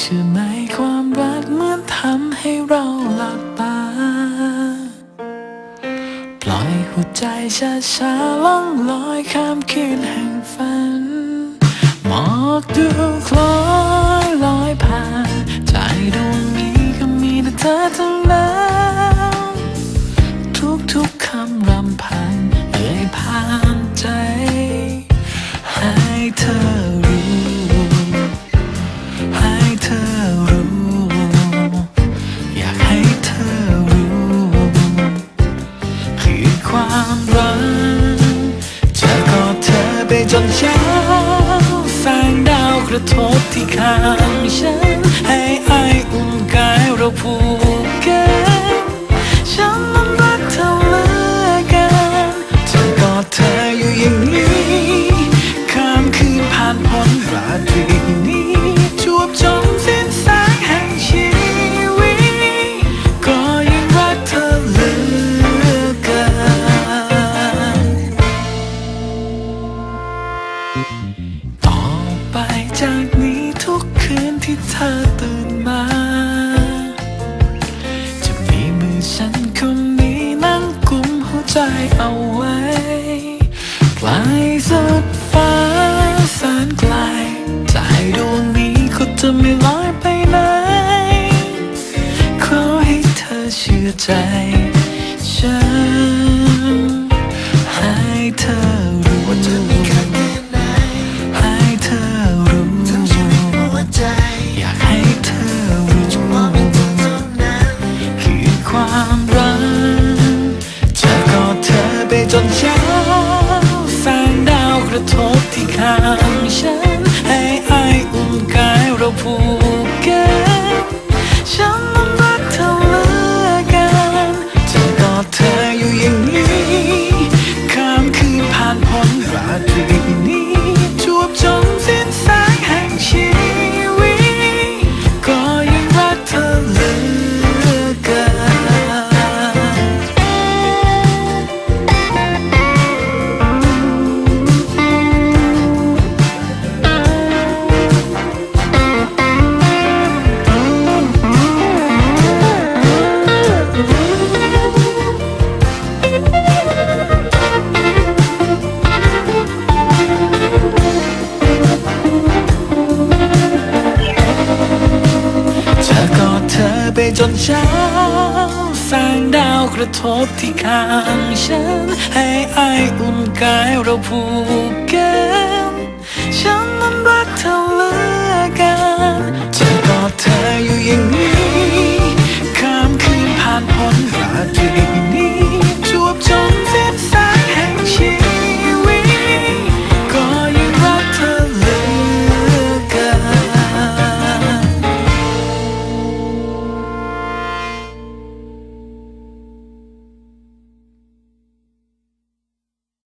เชื่อไหมความรักเหมือนทำให้เราหลับตา ปล่อยหัวใจช้าช้าๆล่องลอยข้ามคืนแห่งฝัน หมอกดูคล้อยลอยผ่าน ใจดวงนี้ก็มีแต่เธอทั้งนั้นื่อยจนเช้าแสงดาวกระทบที่ข้างฉัน ให้ไออุ่นกายเราผูกกันฉันมันรักเธอเหลือเกันเธอกอดเธออยู่อย่างนี้ข้ามคืนผ่านพ้นราตรี ต่อไปจากนี้ทุกคืนที่เธอตื่นมา จะมีมือฉันคนนี้นั่งกุมหัวใจเอาไว้ไกลสุดฟ้าแสนไกลใจดวงนี้ก็จะไม่ลอยไปไหนขอให้เธอเชื่อใจฉัน จนเช้าแสงดาวกระทบที่ข้างฉัน ให้ไออุ่นกายเราพูด เช้าแสงดาวกระทบที่ข้างฉัน ให้ไออุ่นกายเราผูกกันฉันนั้นรักเธอ